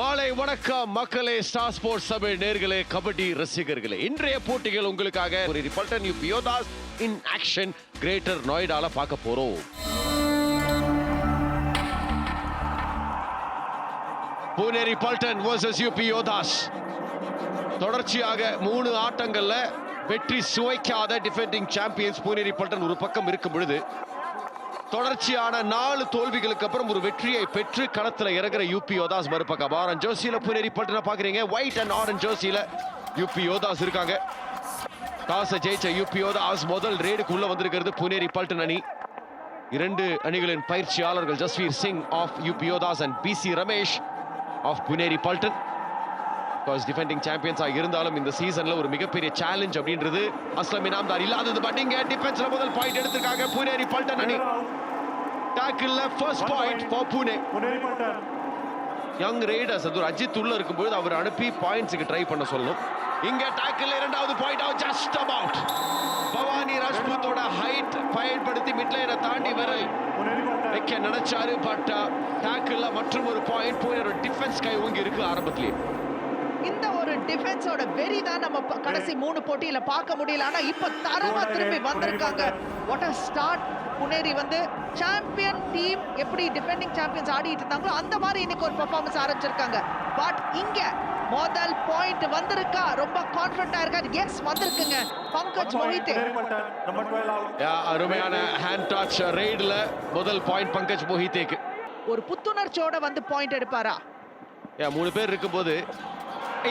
மாலை வணக்கம் மக்களே ஸ்டார் ஸ்போர்ட்ஸ் சபை நேர்களே கபடி ரசிகர்களே. இன்றைய போட்டிகள் உங்களுக்காக ஒரு ரிப்பல்டன் யூ பியோதாஸ் இன் ஆக்ஷன் கிரேட்டர் நொய்டால பார்க்க போறோம். புனேரி பல்டன் வர்சஸ் யூபி யோதாஸ் தொடர்ச்சியாக மூணு ஆட்டங்கள்ல வெற்றி சுவைக்காத டிஃபெண்டிங் சாம்பியன்ஸ் புனேரி பல்டன் ஒரு பக்கம் இருக்கும் பொழுது தொடர்ச்சியான நாலு தோல்விகளுக்கு அப்புறம் ஒரு வெற்றியை பெற்று களத்தில் இறங்குற யூபி யோதாஸ் மறுபக்கம். ஆரஞ்ச் ஜோசியில புனேரி பல்டனை பாக்குறீங்க. ஒயிட் அண்ட் ஆரஞ்ச் ஜோசியில யூபி யோதாஸ் இருக்காங்க. டாஸை ஜெயிச்ச யூபி யோதாஸ் முதல் ரேடுக்கு உள்ள வந்திருக்கிறது புனேரி பல்டன் அணி. இரண்டு அணிகளின் பயிற்சியாளர்கள் Jasveer Singh of UP Yoddhas and B C Ramesh of Puneri Paltan. Because defending சாம்பியன்ஸா இருந்தாலும் இந்த சீசன்ல ஒரு மிகப்பெரிய சேலஞ்ச் அப்படின்றது அஸ்லம் இனாம்தார் இல்லாதது. பட் இங்க டிஃபென்ஸ்ல முதல் பாயிண்ட் எடுத்திருக்காங்க புனேரி பல்டன் அணி. டாக்கிள்ல first point for Pune. Young raiders அது அஜித் உள்ள இருக்கும்போது அவர் அனுப்பி பாயிண்ட்ஸுக்கு ட்ரை பண்ண சொல்லணும். இங்க டாக்கிள் இரண்டாவது point of just about Bhavani ராஜ்பூத்தோட height பயன்படுத்தி மிட்லைனை தாண்டி விரல். வைக்க நினைச்சாரு பட் டாக்கிள்ல மற்றும் ஒரு பாயிண்ட் புனேரோட டிஃபென்ஸ் கை ஓங்கி இருக்கு ஆரம்பத்திலேயே இந்த ஒரு டிஃபென்ஸோட வெறி தான் நம்ம கடைசி மூணு போட்டியில பார்க்க முடியல. ஆனா இப்ப தரமா திரும்பி வந்திருக்காங்க. வாட் அ ஸ்டார்ட் புனேரி வந்து சாம்பியன் டீம் எப்படி டிஃபெண்டிங் சாம்பியன்ஸ் ஆடிட்டு இருந்தாங்களோ அந்த மாதிரி இன்னைக்கு ஒரு பெர்ஃபார்மன்ஸ் ஆரம்பிச்சிருக்காங்க. பட் இங்க முதல் பாயிண்ட் வந்திருக்கா? ரொம்ப கான்ஃபிடண்டா இருக்காரு. எஸ் வந்திருக்குங்க. Pankaj Mohit Puneri Paltan number 12 out yeah, அருமையான ஹேண்ட் டாச் ரெய்டுல முதல் பாயிண்ட் பங்கஜ் மோஹித்தேக்கு ஒரு புத்துணர்ச்சியோட வந்து பாயிண்ட் எடுப்பாரா? மூணு பேர் இருக்கும்போது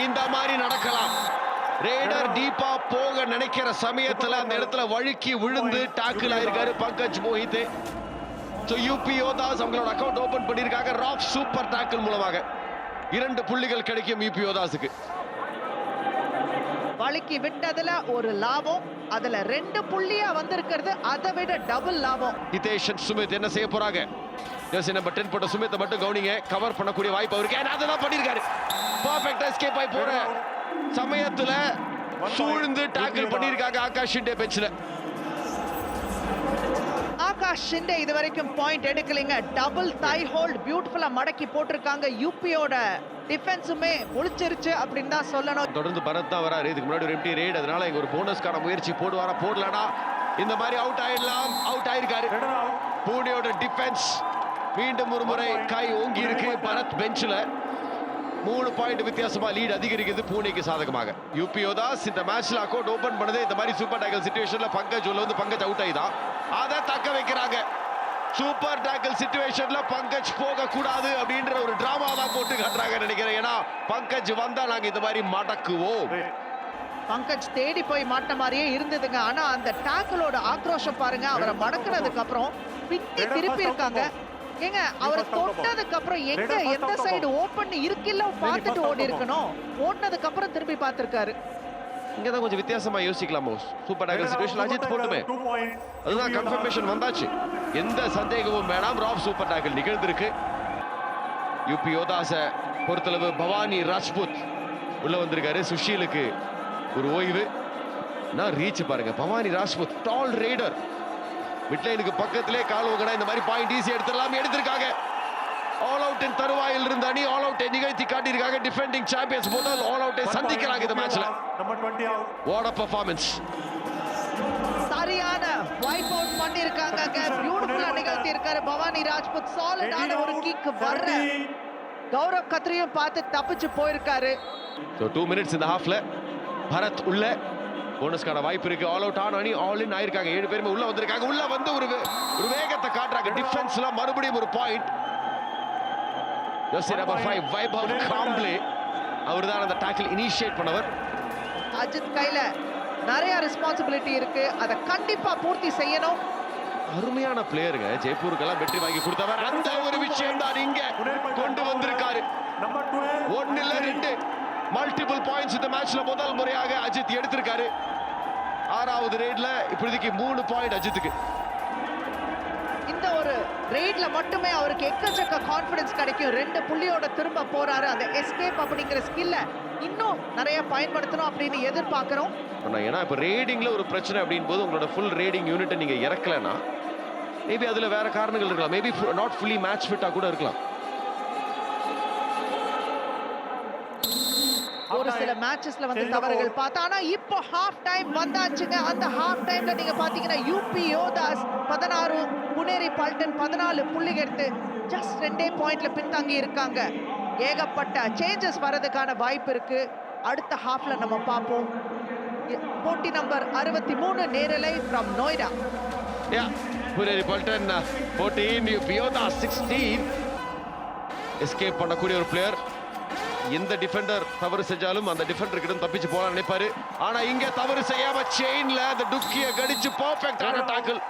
இந்த மாதிரி நடக்கலாம். ரேடர் டீப்பா போக நினைக்கிற சமயத்துல அந்த இடத்துல வழுக்கி விழுந்து டாக்கிள் ஆயிருக்காரு பங்கஜ் மோஹித். ஸோ யூபி யோதாஸ் அவங்களோட அக்கௌண்ட் ஓபன் பண்ணியிருக்காங்க. ராக் சூப்பர் டாக்கிள் மூலமாக. இரண்டு புள்ளிகள் கிடைக்கும் யூபி யோதாஸுக்கு வழுக்கி விட்டதுல ஒரு லாபம். அதுல ரெண்டு புள்ளியா வந்திருக்கிறது. அதை விட டபுள் லாபம். ஹிதேஷன் சுமித் என்ன செய்ய போறாங்க? ஜெர்சி நம்பர் டென் போட்ட சுமித்தை மட்டும் கவனிங்க. கவர் பண்ணக்கூடிய வாய்ப்பு அவருக்கு. ஏன்னா அதெல்லாம் பண்ணியிருக்காரு. பர்ஃபெக்ட் எஸ்கேப் ஆகி போற சமயத்துல சூழ்ந்து டாக்கிள் பண்ணியிருக்காங்க ஆகாஷ் ஷிண்டே பெஞ்சில் ஆகாஷ் ஷிண்டே இது வரைக்கும் பாயிண்ட் எடுக்கலைங்க டபுள் தை ஹோல்ட் பியூட்டிஃபுல்லா மடக்கி போட்டிருக்காங்க. யூபியோட டிஃபென்ஸுமே முழிச்சிருச்சு அப்படின்னு தான் சொல்லணும். தொடர்ந்து பரத் தான் வராரு. இதுக்கு முன்னாடி ஒரு எம்டி ரேட் அதனால இங்க ஒரு போனஸ்க்கான முயற்சி போடுவாரா? போடலனா இந்த மாதிரி அவுட் ஆயிடலாம். அவுட் ஆயிருக்காரு. ரெடர் பூனேயோட டிஃபென்ஸ் மீண்டும் ஒரு முறை கை ஓங்கி இருக்கு பரத் பெஞ்சில் மூணு பாயிண்ட் வித்தியாசமா லீட் அதிகரிக்குது பூனேக்கு சாதகமாக. யூபி யோதாஸ் இந்த மேட்ச்ல அக்கௌண்ட் ஓபன் பண்ணது. இந்த மாதிரி சூப்பர் டேக்கல் சிச்சுவேஷன்ல பங்கஜ் உள்ள வந்து பங்கஜ் அவுட் ஆயிதான். அதை தக்க வைக்கிறாங்க. சூப்பர் டேக்கல் சுச்சுவேஷன்ல பங்கஜ் போக கூடாது அப்படின்ற ஒரு டிராமா தான் போட்டு காட்டுறாங்க நினைக்கிறேன். ஏன்னா பங்கஜ் வந்தா நாங்க இந்த மாதிரி மடக்குவோம். பங்கஜ் தேடி போய் மாட்ட மாதிரியே இருந்ததுங்க. ஆனா அந்த டேக்கிளோட ஆக்ரோஷம் பாருங்க அவரை மடக்குனதுக்கு அப்புறம் பின்னி திருப்பி இருக்காங்க ஏங்க அவரை தொட்டதுக்கு அப்புறம் எங்க எந்த சைடு ஓபன் இருக்குல்ல பார்த்துட்டு ஓடி இருக்கணும் ஓடினதுக்கு அப்புறம் திரும்பி பார்த்திருக்காரு. இங்கதான் கொஞ்சம் வித்தியாசமா யோசிக்கலாமோ? சூப்பர் டேக்கல் சுச்சுவேஷன் அஜித் போட்டுமே. 2 பாயிண்ட் அதுதான் கன்ஃபர்மேஷன் வந்தாச்சு. எந்த சந்தேகமும் வேணாம். ராப் சூப்பர் டேக்கிள் நிகழ்ந்திருக்கு. யூபி யோதாஸ பொறுத்தளவு பவானி ராஜ்புத் உள்ள வந்திருக்காரு. சுஷீலுக்கு ஒரு ஓய்வு. நான் ரீச் பாருங்க. பவானி ராஜ்புத் டால் ரேடர் மிட்லைனுக்கு பக்கத்திலே கால் ஓகடா. இந்த மாதிரி பாயிண்ட் ஈஸி எடுத்துடலாம் எடுத்திருக்காங்க. ஆல் அவுட்டின் தருவாயில் இருந்த அணி ஆல் அவுட்டை நிகழ்த்தி காட்டியிருக்காங்க. டிஃபெண்டிங் சாம்பியன்ஸ் முதல் ஆல் அவுட்டை சந்திக்கிறாங்க இந்த மேட்ச்ல number 20 out what a performance சரியான வைப் அவுட் பண்ணிருக்காங்க பியூட்டிஃபுல்லா நிகழ்த்தி இருக்காரு பவானி ராஜ்புத். சாலிடான ஒரு கிக் வர்ற கௌரவ் கத்ரியும் பார்த்து தப்பிச்சு போயிருக்காரு. ஸோ டூ மினிட்ஸ் இந்த ஹாஃப்ல பரத் உள்ள. போனஸ்க்கான வாய்ப்பு இருக்கு. ஆல் அவுட் ஆன் அணி ஆல் இன் ஆயிருக்காங்க. ஏழு பேருமே உள்ள வந்திருக்காங்க. உள்ள வந்து ஒரு ஒரு வேகத்தை காட்டுறாங்க. டிஃபென்ஸ்ல மறுபடியும் ஒரு பாயிண்ட் யோசி நம்பர் ஃபைவ் வைபவ் காம்ப்ளே அவர் தான் அந்த டாக்கிள் இனிஷியேட் பண்ணவர். அஜித் கையில நிறைய ரெஸ்பான்சிபிலிட்டி இருக்கு. அதை கண்டிப்பா பூர்த்தி செய்யணும். அருமையான பிளேயருங்க ஜெய்ப்பூருக்கெல்லாம் வெற்றி வாங்கி கொடுத்தவர். அந்த ஒரு விஷயம் தான் இங்க கொண்டு வந்திருக்காரு. நம்பர் 12 ஒன்னு இல்ல ரெண்டு. மல்டிபிள் பாயிண்ட்ஸ் இந்த மேட்ச்ல முதல் முறையாக அஜித் எடுத்திருக்காரு. ஆறாவது ரேட்ல இப்போதைக்கு மூணு பாயிண்ட் அஜித்துக்கு. ஒரு ரெய்ட்ல மட்டுமே அவருக்கு எக்கச்சக்க கான்ஃபிடன்ஸ் கிடைக்கும். ரெண்டு புள்ளியோட திரும்ப போறாரு. அந்த எஸ்கேப் அப்படிங்கிற ஸ்கில்ல இன்னும் நிறைய பயன்படுத்தணும் அப்படின்னு எதிர்பார்க்கிறோம். ஏன்னா இப்போ ரேடிங்ல ஒரு பிரச்சனை அப்படின் போது உங்களோட ஃபுல் ரேடிங் யூனிட்டை நீங்க இறக்கலைன்னா மேபி அதுல வேற காரணங்கள் இருக்கலாம். மேபி நாட் ஃபுல்லி மேட்ச் ஃபிட்டா கூட இருக்கலாம். சில மேட்சஸ்ல வந்து தவறுகள். பார்த்தா ஆனா இப்போ ஹாஃப் டைம் வந்தாச்சுங்க. அந்த ஹாஃப் டைம்ல நீங்க பாத்தீங்கன்னா யூபி யோதாஸ் பதினாறு புனேரி பல்டன் பதினாலு புள்ளிகள் எடுத்து ஜஸ்ட் ரெண்டே பாயிண்ட்ல பின்தங்கி இருக்காங்க. ஏகப்பட்ட சேஞ்சஸ் வரதுக்கான வாய்ப்பு இருக்கு. அடுத்த ஹாஃப்ல நம்ம பார்ப்போம். போட்டி நம்பர் அறுபத்தி மூணு நேரலை from Noida Yeah, Puneri Paltan fourteen பியோதா sixteen escape பண்ணக்கூடிய ஒரு பிளேயர் எந்த டிஃபெண்டர் தவறு செஞ்சாலும் அந்த டிஃபெண்டர் கிட்ட தப்பிச்சு போலாம் நினைப்பாரு. ஆனா இங்க தவறு செய்யாம செயின்ல அந்த டுக்கிய கடிச்சு பர்ஃபெக்டான டாக்கிள்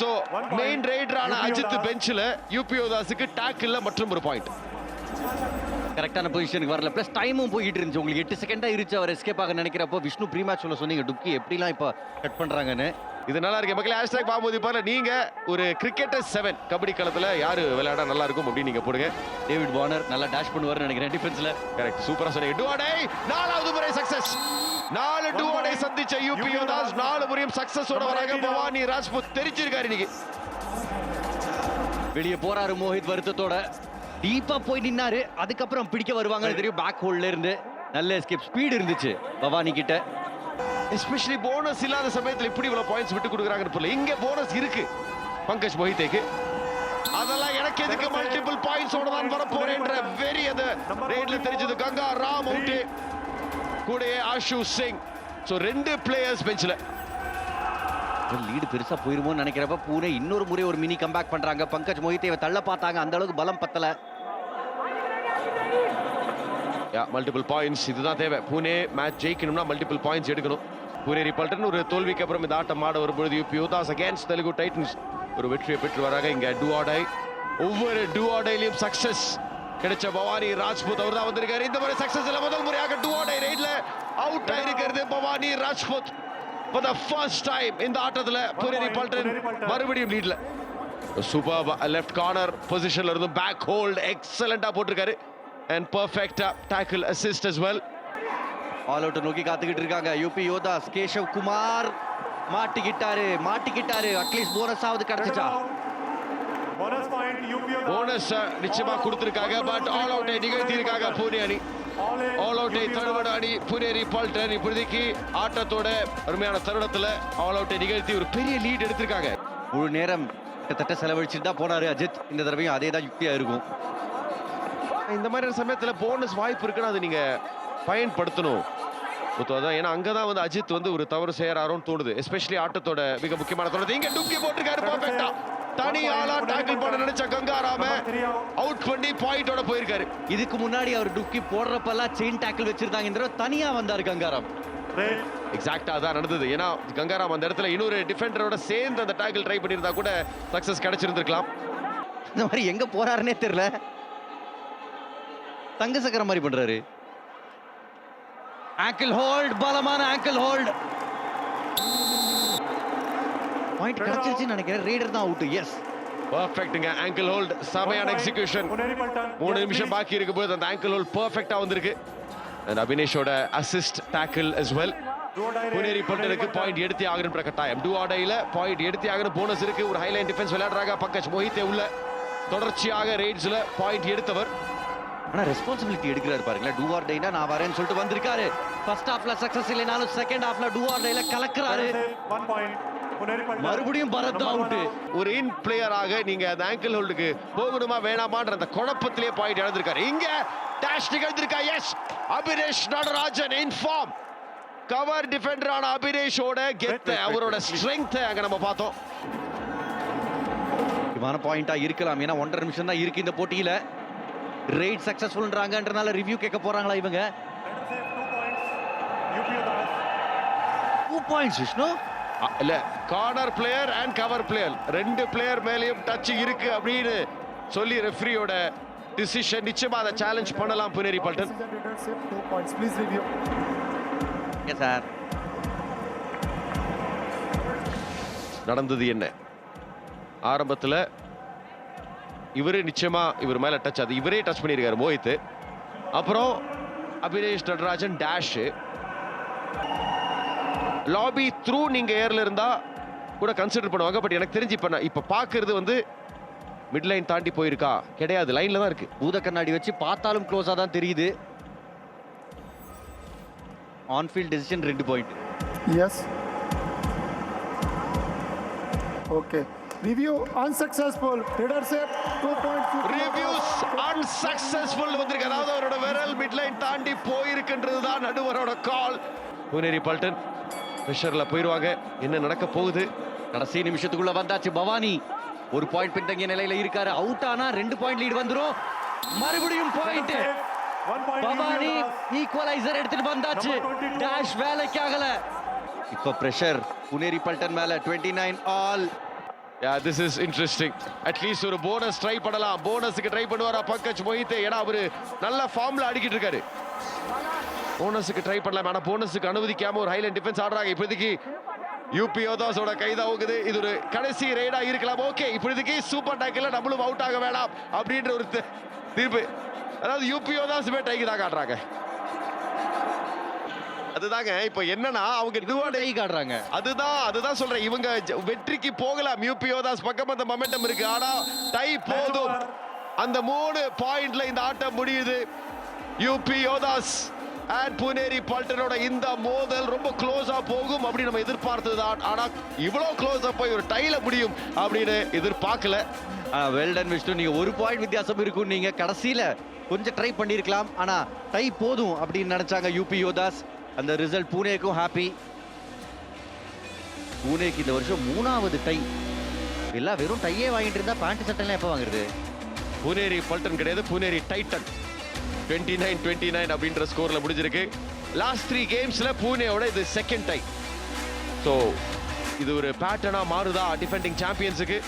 சோ. மெயின் ரைடரான அஜித். பெஞ்சில் யூபியோதாஸுக்கு டாக்கிள்ல மற்றும் ஒரு பாயிண்ட் கரெக்டான பொசிஷனுக்கு வரல. ப்ளஸ் டைமும் போயிட்டு இருந்துச்சு. உங்களுக்கு எட்டு செகண்டா இருந்துச்சு அவர் எஸ்கேப் ஆக நினைக்கிறப்போ விஷ்ணு ப்ரீ மேட்ச்ல சொன்னீங்க டுக்கி எப்படிலாம் இப்போ கட் பண்றாங்கன்னு? இது நல்லா இருக்கு. மக்களே ஹேஷ்டாக் பாபோதி பாருல நீங்க ஒரு கிரிக்கெட்டர் செவன் கபடி களத்துல யாரு விளையாட நல்லா இருக்கும் அப்படின்னு நீங்க போடுங்க. டேவிட் வார்னர் நல்லா டேஷ் பண்ணுவார்னு நினைக்கிறேன் டிஃபென்ஸ்ல கரெக்ட் சூப்பரா சொன்னீங்க. டுவாடை நாலாவது முறை சக்சஸ் நாலு டுவாடை சந்திச்ச யூபி யோதாஸ் நாலு முறையும் சக்சஸோட வராங்க. பவானி ராஜ்புத் தெரிஞ்சிருக்காரு இன்னைக்கு. வெளியே போறாரு மோஹித் வருத்தத்தோட. டீப்பா போய் நின்னாரு. அதுக்கப்புறம் பிடிக்க வருவாங்கன்னு தெரியும். பேக் ஹோல்ல இருந்து. நல்ல எஸ்கேப் ஸ்பீடு இருந்துச்சு பவானி கிட்ட. எஸ்பெஷலி போனஸ் இல்லாத சமயத்துல இப்படி இவ்வளவு பாயிண்ட்ஸ் விட்டு கொடுக்குறாங்கன்னு புரியல. இங்க போனஸ் இருக்கு. பங்கஜ் மொஹித்தேக்கு அதெல்லாம் எனக்கு எதுக்கு மல்டிபிள் பாயிண்ட்ஸோட தான் வர போறேன்ற வெறி அது. ரேட்ல தெரிஞ்சது கங்கா ராம் அவுட் கூடயே ஆஷு சிங். சோ ரெண்டு பிளேயர்ஸ் பெஞ்ச்ல லீடு பெருசா போயிருமோன்னு நினைக்கிறப்ப பூனே இன்னொரு முறை ஒரு மினி கம்பேக் பண்றாங்க. பங்கஜ் மொஹித்தேவை தள்ள பார்த்தாங்க. அந்த அளவுக்கு பலம் பத்தல. யா மல்டிபிள் பாயிண்ட்ஸ் இதுதான் தேவை. பூனே மேட்ச் ஜெயிக்கணும்னா மல்டிபிள் பாயிண்ட்ஸ் எடுக்கணும். பூனேரி பல்டன் ஒரு தோல்விக்கு அப்புறம் இந்த ஆட்டம் ஆட வரும்பொழுது UP Yoddhas against Telugu titans ஒரு வெற்றியை பெற்று வராங்க இங்க டுவாடை. ஒவ்வொரு டுவாடையிலையும் சக்சஸ் கிடைச்ச பவானி ராஜ்புத் அவர் தான் வந்திருக்காரு. இந்த முறை சக்சஸ் இல்ல. முதல் முறையாக டுவாடை ரைட்ல out ஆயிருக்கிறது Bhavani Rajput. For the first time இந்த ஆட்டத்துல பூனேரி பல்டன் மறுபடியும் லீட்ல சூப்பர் லெஃப்ட் கார்னர் பொசிஷன்ல இருந்து பேக் ஹோல்ட் எக்ஸலண்டா போட்டிருக்காரு. அண்ட் பர்ஃபெக்டா tackle assist as well. All out நோக்கி காத்துக்கிட்டு இருக்காங்க. யூபி யோதாஸ் கேஷவ் குமார் மாட்டிக்கிட்டாரு மாட்டிக்கிட்டாரு. அட்லீஸ்ட் போனஸ் ஆவது கிடைச்சிச்சா. போனஸ் நிச்சயமா கொடுத்திருக்காங்க. பட் ஆல் அவுட்டை நிகழ்த்தி இருக்காங்க பூனே அணி. ஆல் அவுட்டை. தடுவட அணி புனேரி பால்டன் இப்போதைக்கு ஆட்டத்தோட அருமையான தருணத்துல ஆல் அவுட்டை நிகழ்த்தி ஒரு பெரிய லீட் எடுத்திருக்காங்க. முழு நேரம் கிட்டத்தட்ட செலவழிச்சுட்டு தான் போனாரு அஜித். இந்த தடவையும் அதே தான் யுக்தியா இருக்கும். இந்த மாதிரி சமயத்துல போனஸ் வாய்ப்பு இருக்குன்னு அதை நீங்க பயன்படுத்தணும். முத்து, அதான் ஏன்னா அங்கதான் வந்து அஜித் வந்து ஒரு தவறு செய்யறாரோன்னு தோணுது. எஸ்பெஷலி ஆட்டத்தோட மிக முக்கியமான தருணத்தை இங்க டுக்கி போட்டிருக்காரு பர்ஃபெக்டா தனி ஆளா டேக்கிள் பண்ண நினைச்ச கங்காராம அவுட் பண்ணி பாயிண்டோட போயிருக்காரு. இதுக்கு முன்னாடி அவர் டுக்கி போடுறப்பெல்லாம் செயின் டேக்கிள் வச்சிருந்தாங்க. இந்த தனியா வந்தாரு கங்காராம். எக்ஸாக்டா அதான் நடந்தது. ஏன்னா கங்காராம் அந்த இடத்துல இன்னொரு டிஃபெண்டரோட சேர்ந்து அந்த டேக்கிள் ட்ரை பண்ணியிருந்தா கூட சக்சஸ் கிடைச்சிருந்திருக்கலாம். இந்த மாதிரி எங்க போறாருன்னே தெரியல. தங்க சக்கரம் மாதிரி பண்றாரு. ஆங்கிள் ஹோல்ட் பலமான ஆங்கிள் ஹோல்ட் பாயிண்ட் கிடைச்சிருச்சுன்னு நினைக்கிறேன். ரீடர் தான் அவுட் எஸ் பர்ஃபெக்ட்டுங்க ஆங்கிள் ஹோல்ட் செமையான எக்ஸிகியூஷன். மூணு நிமிஷம். பாக்கி இருக்கும்போது அந்த ஆங்கிள் ஹோல்ட் பர்ஃபெக்டா வந்திருக்கு. And அபினேஷோட assist tackle die race, Puneri Puneri point எடுத்தே ஆகணும் கட்டாயம் டூ ஆடையில பாயிண்ட் எடுத்தே ஆகணும். போனஸ் இருக்கு. ஒரு ஹைலைன் டிஃபென்ஸ் விளையாடுறாங்க. பக்கச் மோஹித்தே உள்ள தொடர்ச்சியாக ரெய்ட்ஸ்ல பாயிண்ட் எடுத்தவர். ஆனா ரெஸ்பான்சிபிலிட்டி எடுக்கிறாரு பாருங்களேன். டூ ஆர் டேனா நான் வரேன்னு சொல்லிட்டு வந்திருக்காரு. ஃபர்ஸ்ட் ஹாஃப்ல சக்சஸ் இல்லைனாலும் செகண்ட் ஹாஃப்ல டூ ஆர் டேல கலக்குறாரு. மறுபடியும் பரத் அவுட் ஒரு இன் பிளேயராக நீங்க அந்த ஆங்கிள் ஹோல்டுக்கு போகணுமா வேணாமான்ற அந்த குழப்பத்திலே பாயிண்ட் இழந்திருக்காரு இங்க dash நிகழ்ந்திருக்கா? Yes Abinesh Natarajan in form cover டிஃபெண்டரான அபினேஷோட கெத்த அவரோட ஸ்ட்ரென்த் அங்க நம்ம பார்த்தோம். முக்கியமான பாயிண்டா இருக்கலாம். ஏன்னா ஒன்றரை நிமிஷம் தான் இருக்கு இந்த போட்டியில. ரைட் சக்சஸ்ஃபுல்ன்றாங்கன்றனால ரிவ்யூ கேட்க போறாங்களா இவங்க? டூ பாயிண்ட்ஸ் விஷ்ணு அ, இல்ல corner player and cover player ரெண்டு பிளேயர் மேலேயும் டச் இருக்கு அப்படின்னு சொல்லி ரெஃப்ரியோட டிசிஷன் நிச்சயமா அதை சேலஞ்ச் பண்ணலாம் புனேரி பல்டன். சார் நடந்தது என்ன? ஆரம்பத்துல இவரு நிச்சயமா இவர் மேல டச் அது இவரே டச் பண்ணியிருக்காரு மோஹித் அப்புறம் Abinesh Natarajan dash lobby through நீங்க ஏர்ல இருந்தா கூட கன்சிடர் பண்ணுவாங்க. பட் எனக்கு தெரிஞ்சு இப்ப நான் இப்ப பாக்குறது வந்து மிட் லைன் தாண்டி போயிருக்கா? கிடையாது. லைன்ல தான் இருக்கு. பூத கண்ணாடி வச்சு பார்த்தாலும் க்ளோஸா தான் தெரியுது. ஆன் ஃபீல்ட் டெசிஷன் ரெண்டு point Yes. Okay. Review unsuccessful. Leadership 2.2. Reviews unsuccessful வந்திருக்கு. அதாவது அவரோட விரல் மிட்லைன் தாண்டி போயிருக்குன்றது தான் நடுவரோட கால் புனேரி பல்டன். ப்ரெஷர்ல போயிருவாங்க. என்ன நடக்க போகுது? கடைசி நிமிஷத்துக்குள்ள வந்தாச்சு பவானி. ஒரு பாயிண்ட் பின்தங்கிய நிலையில இருக்காரு. அவுட் ஆனா ரெண்டு பாயிண்ட் லீட் வந்துரும். மறுபடியும் பாயிண்ட். பவானி. ஈக்குவலைசர் எடுத்துட்டு வந்தாச்சு. Number 22. டேஷ் வேலைக்கு ஆகல இப்ப பிரஷர் புனேரி பல்டன் மேல 29 nine all ya this is interesting at least ஒரு போனஸ் ட்ரை பண்ணலாம். போனஸுக்கு ட்ரை பண்ணுவாரா பங்கஜ் மொஹித் ஏன்னா அவரு நல்ல ஃபார்ம்ல அடிக்கிட்டு இருக்காரு. போனஸுக்கு ட்ரை பண்ணலாம். ஆனா போனஸுக்கு அனுமதிக்காம ஒரு ஹைலைன் டிஃபென்ஸ் ஆடுறாங்க. இப்போதைக்கு யூபி யோதாஸோட கைதா போகுது இது ஒரு கடைசி ரைடா இருக்கலாம். ஓகே இப்போதைக்கு சூப்பர் டேக்கில் நம்மளும் அவுட் ஆக வேண்டாம் அப்படின்ற ஒரு தீர்ப்பு. அதாவது யூபி யோதாஸுமே டைக்கு தான் காட்டுறாங்க. அதுதாங்க இப்போ என்னன்னா அவங்க இதுவாட கை காட்டுறாங்க. அதுதான் அதுதான் சொல்றேன். இவங்க வெற்றிக்கு போகலாம். யூபி யோதாஸ் பக்கம் அந்த மொமெண்டம் இருக்கு. ஆனா டை போதும். அந்த மூணு பாயிண்ட்ல இந்த ஆட்டம் முடியுது. யூபி யோதாஸ் அண்ட் புனேரி பால்டனோட இந்த மோதல் ரொம்ப க்ளோஸா போகும் அப்படின்னு நம்ம எதிர்பார்த்ததுதான். ஆனா இவ்வளவு க்ளோஸா போய் ஒரு டைல முடியும் அப்படின்னு எதிர்பார்க்கல. Well done Vishnu. நீங்க ஒரு பாயிண்ட் வித்தியாசம் இருக்கும். நீங்க கடைசியில கொஞ்சம் ட்ரை பண்ணிருக்கலாம் ஆனா டை போதும் அப்படின்னு நினைச்சாங்க யூபி யோதாஸ் அந்த ரிசல்ட் பூனேக்கும் ஹாப்பி பூனேக்கு இந்த வருஷம் மூணாவது டை எல்லாம் வெறும் டையே வாங்கிட்டு இருந்தா பேண்ட் சட்டைலாம் எப்போ வாங்குறது? புனேரி பல்டன் கிடையாது. Puneri titan twenty nine twenty nine அப்படின்ற ஸ்கோர்ல முடிஞ்சிருக்கு லாஸ்ட் த்ரீ கேம்ஸ்ல பூனேவோட இது செகண்ட் டை ஸோ இது ஒரு பேட்டர்னா மாறுதா டிஃபெண்டிங் சாம்பியன்ஸுக்கு